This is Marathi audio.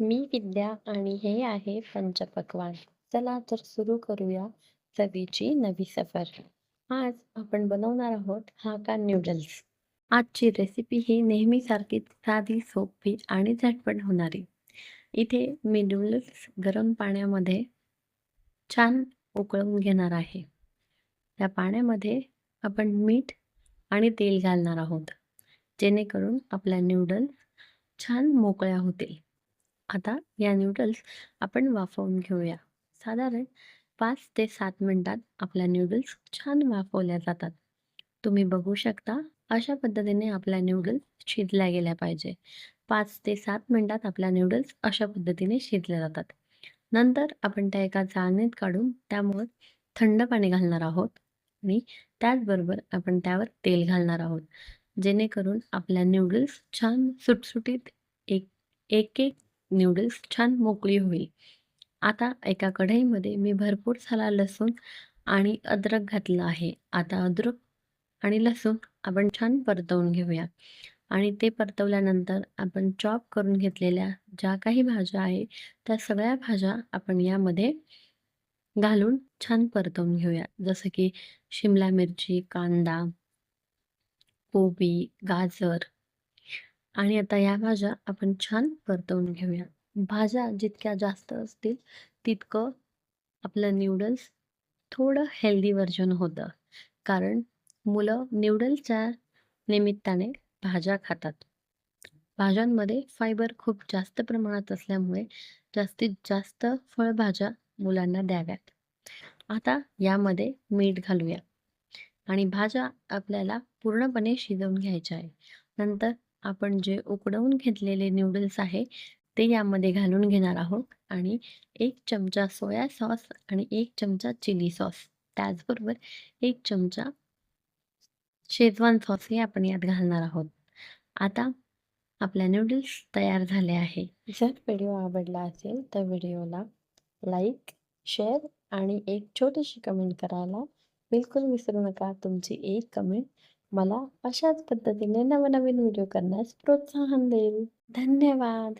मी विद्या आणि हे आहे पंचपक्वान चला तर सुरू करूया चवीची नवी सफर. आज आपण बनवणार आहोत हाका न्यूडल्स आजची रेसिपी ही नेहमीसारखीच साधी, सोपी आणि झटपट होणारी. इथे मी नूडल्स गरम पाण्यामध्ये छान उकळून घेणार आहे. त्या पाण्यामध्ये आपण मीठ आणि तेल घालणार आहोत, जेणेकरून आपल्या नूडल्स छान मोकळ्या होतील. आता या नूडल्स आपण वाफवून घेऊया. साधारण पाच ते सात मिनिटात आपल्या नूडल्स छान वाफवल्या जातात. तुम्ही बघू शकता अशा पद्धतीने आपल्या नूडल्स शिजल्या गेल्या पाहिजे. पाच ते सात मिनिटात आपल्या नूडल्स अशा पद्धतीने शिजल्या जातात. नंतर आपण त्या एका चाळणीत काढून त्यामुळे थंड पाणी घालणार आहोत आणि त्याचबरोबर आपण त्यावर तेल घालणार आहोत. जेणेकरून आपल्या नूडल्स छान सुटसुटीत एक एक-एक नूडल्स छान मोकळी होईल. आता एका कढईमध्ये मी भरपूर झाला लसूण आणि अद्रक घातलं आहे. आता अद्रक आणि लसूण आपण छान परतवून घेऊया आणि ते परतवल्यानंतर आपण चॉप करून घेतलेल्या ज्या काही भाज्या आहे, त्या सगळ्या भाज्या आपण यामध्ये घालून छान परतवून घेऊया. जसं की शिमला मिरची, कांदा, कोबी, गाजर आणि आता या भाज्या आपण छान परतवून घेऊया. भाज्या जितक्या जास्त असतील, तितकं आपलं न्यूडल्स थोडं हेल्दी व्हर्जन होतं. कारण मुलं न्यूडल्सच्या निमित्ताने भाज्या खातात. भाज्यांमध्ये फायबर खूप जास्त प्रमाणात असल्यामुळे जास्तीत जास्त फळभाज्या मुलांना द्याव्यात. आता यामध्ये मीठ घालूया आणि भाज्या आपल्याला पूर्णपणे शिजवून घ्यायच्या आहे. नंतर आपण जे उकडवून घेतलेले नूडल्स आहे, ते यामध्ये घालून घेणार आहोत आणि एक चमचा सोया सॉस आणि एक चमचा चिली सॉस, त्याचबरोबर एक चमचा शेजवान सॉसही आपण यात घालणार आहोत. आता आपल्या नूडल्स तयार झाले आहे. जर व्हिडिओ आवडला असेल तर व्हिडिओला लाईक, शेअर आणि एक छोटीशी कमेंट करायला बिलकुल विसरू नका. तुमची एक कमेंट मला अशाच पद्धतीने नवनवीन व्हिडिओ करण्यास प्रोत्साहन देईल. धन्यवाद.